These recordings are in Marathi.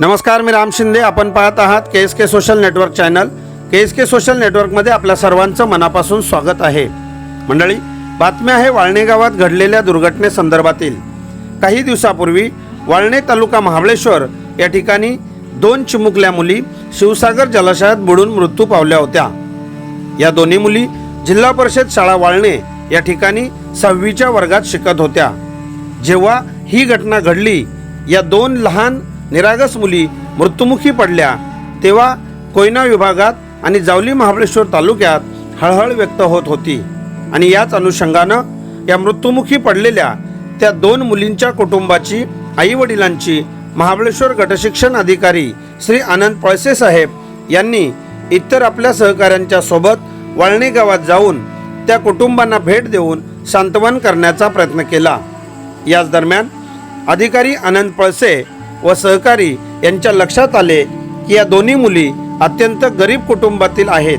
नमस्कार मी राम शिंदे. आपण पाहत आहात K S K social network channel. K S K social नेटवर्कमध्ये आपल्या सर्वांचं मनापासून स्वागत आहे. मंडळी बातम्या आहे वाळणे गावात घडलेल्या दुर्घटनेसंदर्भातील. काही दिवसापूर्वी वाळणे तालुका महाबळेश्वर या ठिकाणी दोन चिमुकल्या मुली शिवसागर जलाशयात बुडून मृत्यू पावल्या होत्या. या दोन्ही मुली जिल्हा परिषद शाळा वाळणे या ठिकाणी सहावीच्या वर्गात शिकत होत्या. जेव्हा ही घटना घडली या दोन लहान निरागस मुली मृत्युमुखी पडल्या. तेव्हा कोयना विभागात आणि जावली महाबळेश्वर तालुक्यात हळहळ व्यक्त होत होती. आणि याच अनुषंगानं या मृत्युमुखी पडलेल्या त्या दोन मुलींच्या कुटुंबाची आई वडिलांची महाबळेश्वर गटशिक्षण अधिकारी श्री आनंद पळसे साहेब यांनी इतर आपल्या सहकाऱ्यांच्या सोबत वाळणे गावात जाऊन त्या कुटुंबांना भेट देऊन सांत्वन करण्याचा प्रयत्न केला. याच दरम्यान अधिकारी आनंद पळसे व सहकारी यांच्या लक्षात आले की या दोन्ही मुली अत्यंत गरीब कुटुंबातील आहेत.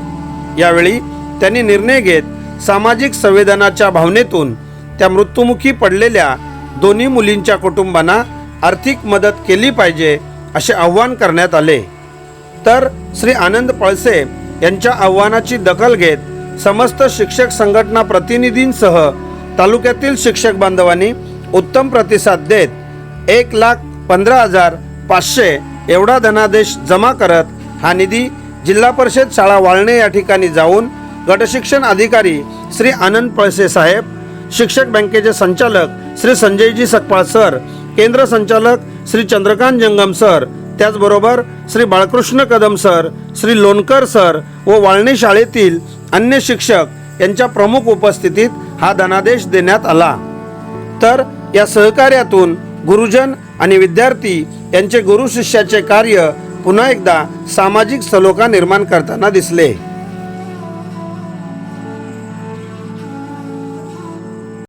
यावेळी त्यांनी निर्णय घेत सामाजिक संवेदनाच्या भावनेतून त्या मृत्युमुखी पडलेल्या दोन्ही मुलींच्या कुटुंबांना आर्थिक मदत केली पाहिजे असे आव्हान करण्यात आले. तर श्री आनंद पळसे यांच्या आव्हानाची दखल घेत समस्त शिक्षक संघटना प्रतिनिधींसह तालुक्यातील शिक्षक बांधवांनी उत्तम प्रतिसाद देत एक लाख पंधरा हजार पाचशे एवढा धनादेश जमा करत हा निधी जिल्हा परिषद शाळा वाळणे या ठिकाणी जाऊन गटशिक्षण अधिकारी श्री आनंद पळसे साहेब शिक्षक बँकेचे संचालक श्री संजयजी सकपाळ सर केंद्र संचालक श्री चंद्रकांत जंगम सर त्याचबरोबर श्री बाळकृष्ण कदम सर श्री लोणकर सर व वाळणे शाळेतील अन्य शिक्षक यांच्या प्रमुख उपस्थितीत हा धनादेश देण्यात आला. तर या सहकार्यातून गुरुजन आणि विद्यार्थी यांचे गुरु शिष्याचे कार्य पुन्हा एकदा सामाजिक सलोखा निर्माण करताना दिसले.